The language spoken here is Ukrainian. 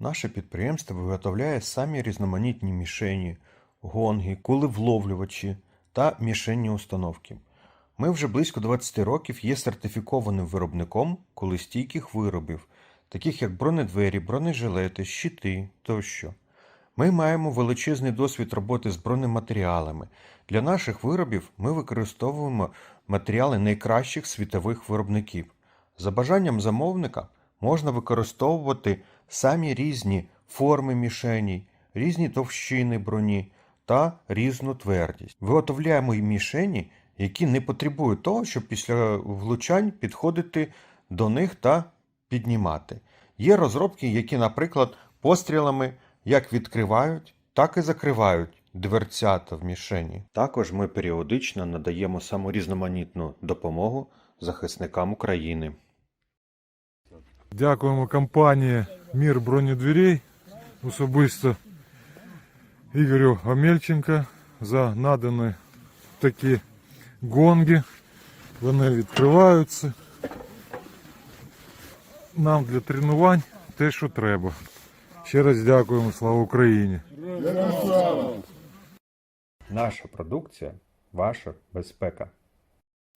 Наше підприємство виготовляє самі різноманітні мішені, гонги, кулевловлювачі та мішенні установки. Ми вже близько 20 років є сертифікованим виробником кулестійких виробів, таких як бронедвері, бронежилети, щити тощо. Ми маємо величезний досвід роботи з бронематеріалами. Для наших виробів ми використовуємо матеріали найкращих світових виробників. За бажанням замовника можна використовувати самі різні форми мішеній, різні товщини броні та різну твердість. Виготовляємо й мішені, які не потребують того, щоб після влучань підходити до них та піднімати. Є розробки, які, наприклад, пострілами як відкривають, так і закривають дверцята в мішені. Також ми періодично надаємо саморізноманітну допомогу захисникам України. Дякуємо компанії Мір бронедверей, особисто Ігорю Омельченко за надані такі гонги. Вони відкриваються. Нам для тренувань те, що треба. Ще раз дякуємо, слава Україні! Наша продукція ваша безпека.